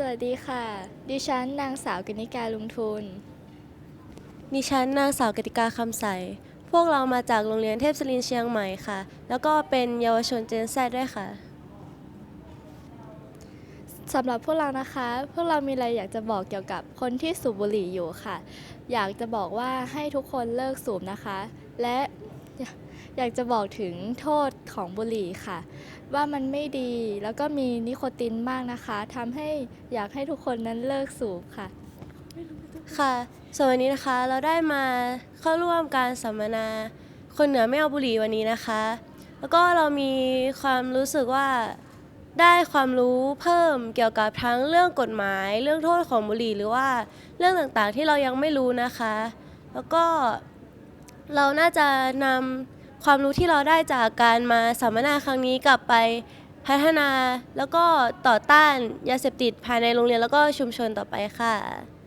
สวัสดีค่ะ ดิฉันนางสาวกนิการลุงทุน ดิฉันนางสาวกติกาคำใส พวกเรามาจากโรงเรียนเทพศรินทร์เชียงใหม่ค่ะ แล้วก็เป็นเยาวชนเจนแซดด้วยค่ะ สำหรับพวกเรานะคะ พวกเรามีอะไรอยากจะบอกเกี่ยวกับคนที่สูบบุหรี่อยู่ค่ะ อยากจะบอกว่าให้ทุกคนเลิกสูบนะคะ และอยาก อยากจะบอกถึงโทษของบุหรี่ค่ะ ว่ามันไม่ดีแล้วก็มีนิโคตินมากนะคะทำให้อยากให้ทุกคนนั้นเลิกสูบค่ะ ค่ะส่วนวันนี้นะคะเราได้มาเข้าร่วมการสัมมนา คนเหนือไม่เอาบุหรี่วันนี้นะคะ แล้วก็เรามีความรู้สึกว่าได้ความรู้เพิ่มเกี่ยวกับทั้งเรื่องกฎหมาย เรื่องโทษของบุหรี่หรือว่าเรื่องต่างๆที่เรายังไม่รู้นะคะ แล้วก็ เราน่าจะนำความรู้ที่เราได้จากการมาสัมมนาครั้งนี้กลับไปพัฒนาแล้วก็ต่อต้านยาเสพติดภายในโรงเรียนแล้วก็ชุมชนต่อไปค่ะ